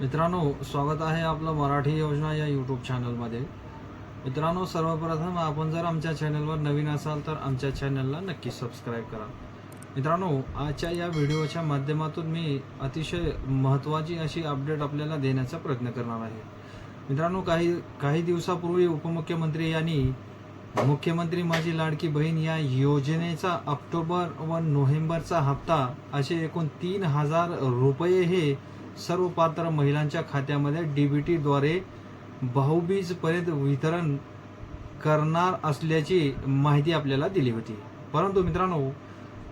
मित्रांनो स्वागत आहे आपलं मराठी योजना या यूट्यूब चॅनलमध्ये मित्रांनो सर्वप्रथम आपण जर आमच्या चॅनलवर नवीन असाल तर आमच्या चॅनलला नक्की सबस्क्राईब करा. मित्रांनो आजच्या या व्हिडिओच्या माध्यमातून मी अतिशय महत्त्वाची अशी अपडेट आपल्याला देण्याचा प्रयत्न करणार आहे. मित्रांनो काही काही दिवसापूर्वी उपमुख्यमंत्री यांनी मुख्यमंत्री माझी लाडकी बहीण या योजनेचा ऑक्टोबर व नोव्हेंबरचा हप्ता असे एकूण तीन हजार रुपये हे सर्व पात्र महिलांच्या खात्यामध्ये डी बी टीद्वारे भाऊबीजपर्यंत वितरण करणार असल्याची माहिती आपल्याला दिली होती. परंतु मित्रांनो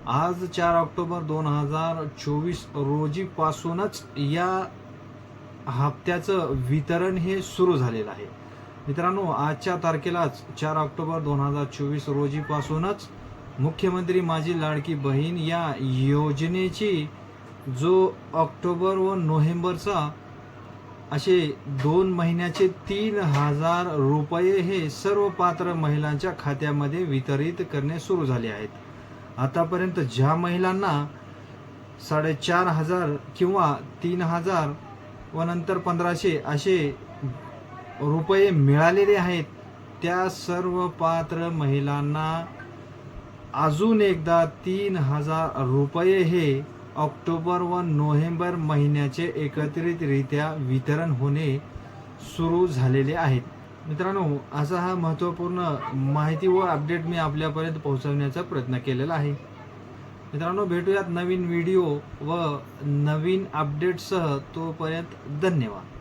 आज चार ऑक्टोबर दोन हजार चोवीस रोजीपासूनच या हप्त्याचं वितरण हे सुरू झालेलं आहे. मित्रांनो आजच्या तारखेलाच चार ऑक्टोबर दोन हजार चोवीस रोजीपासूनच मुख्यमंत्री माझी लाडकी बहीण या योजनेची जो ऑक्टोबर व नोव्हेंबरचा असे दोन महिन्याचे तीन हजार रुपये हे सर्व पात्र महिलांच्या खात्यामध्ये वितरित करणे सुरू झाले आहेत. आतापर्यंत ज्या महिलांना साडेचार हजार किंवा तीन हजार व नंतर पंधराशे असे रुपये मिळालेले आहेत त्या सर्व पात्र महिलांना अजून एकदा तीन हजार रुपये हे ऑक्टोबर व नोव्हेंबर महिन्याचे एकत्रितरित्या वितरण होणे सुरू झालेले आहेत मित्रांनो असा हा महत्त्वपूर्ण माहिती व अपडेट मी आपल्यापर्यंत पोहोचवण्याचा प्रयत्न केलेला आहे. मित्रांनो भेटूयात नवीन व्हिडिओ व नवीन अपडेटसह. तोपर्यंत धन्यवाद.